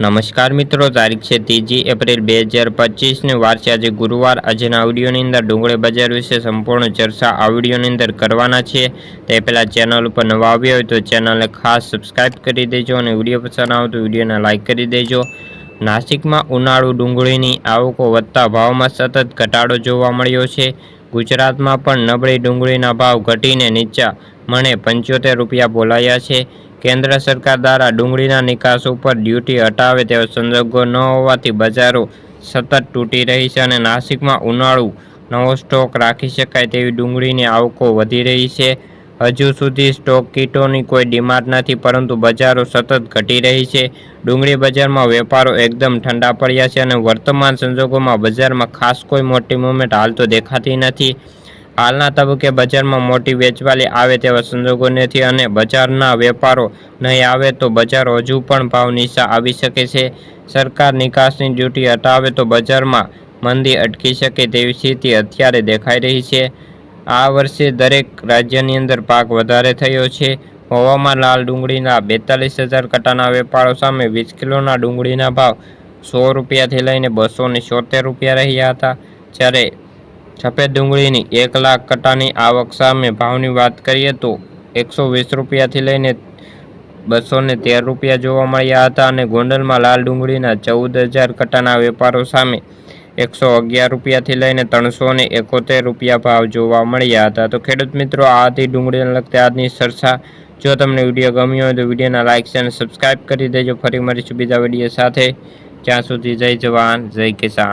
નમસ્કાર મિત્રો, તારીખ છે ત્રીજી એપ્રિલ બે હજાર પચીસને વાર છે. આજે ગુરુવાર. આજના આવડીઓની અંદર ડુંગળી બજાર વિશે સંપૂર્ણ ચર્ચા આવડીઓની અંદર કરવાના છે. તે પહેલાં ચેનલ ઉપર નવા આવ્યા હોય તો ચેનલને ખાસ સબસ્ક્રાઈબ કરી દેજો અને વીડિયો પસંદ આવે તો વિડીયોને લાઇક કરી દેજો. નાસિકમાં ઉનાળુ ડુંગળીની આવકો વધતા ભાવમાં સતત ઘટાડો જોવા મળ્યો છે. ગુજરાતમાં પણ નબળી ડુંગળીના ભાવ ઘટીને નીચા મણે પંચોતેર રૂપિયા બોલાયા છે. કેન્દ્ર સરકાર દ્વારા ડુંગળીના નિકાસ ઉપર ડ્યુટી હટાવે તેવા સંજોગો ન હોવાથી બજારો સતત તૂટી રહી છે અને નાસિકમાં ઉનાળુ નવો સ્ટોક રાખી શકાય તેવી ડુંગળીની આવકો વધી રહી છે. હજુ સુધી સ્ટોક કીટોની કોઈ ડિમાન્ડ નથી, પરંતુ બજારો સતત ઘટી રહી છે. ડુંગળી બજારમાં વેપારો એકદમ ઠંડા પડ્યા છે અને વર્તમાન સંજોગોમાં બજારમાં ખાસ કોઈ મોટી મુવમેન્ટ હાલ તો દેખાતી નથી. હાલના તબક્કે બજારમાં મોટી વેચવાલી આવે તેવા સંજોગો નથી અને બજારના વેપારો નહીં આવે તો બજાર હજુ પણ ભાવ નીચા આવી શકે છે. સરકાર નિકાસની ડ્યુટી હટાવે તો બજારમાં મંદી અટકી શકે તેવી સ્થિતિ અત્યારે દેખાઈ રહી છે. આ વર્ષે દરેક રાજ્યની અંદર પાક વધારે થયો છે. હવામાં લાલ ડુંગળીના બેતાલીસ હજાર કટાના વેપારો સામે વીસ કિલોના ડુંગળીના ભાવ સો રૂપિયાથી લઈને બસો ને રૂપિયા રહ્યા હતા. જ્યારે સફેદ ડુંગળીની એક લાખ કટાની આવક સામે ભાવની વાત કરીએ તો એકસો વીસ રૂપિયાથી લઈને બસો ને તેર રૂપિયા જોવા મળ્યા હતા અને ગોંડલમાં લાલ ડુંગળીના ચૌદ હજાર કટાના વેપારો સામે એકસો અગિયાર રૂપિયાથી લઈને ત્રણસો ને એકોતેર રૂપિયા ભાવ જોવા મળ્યા હતા. તો ખેડૂત મિત્રો, આ હતી ડુંગળીને લગતી આજની ચર્ચા. જો તમને વીડિયો ગમ્યો હોય તો વિડીયોના લાઇક અને સબસ્ક્રાઇબ કરી દેજો. ફરી મળીશું બીજા વીડિયો સાથે. જ્યાં સુધી જય જવાન, જય કિસાન.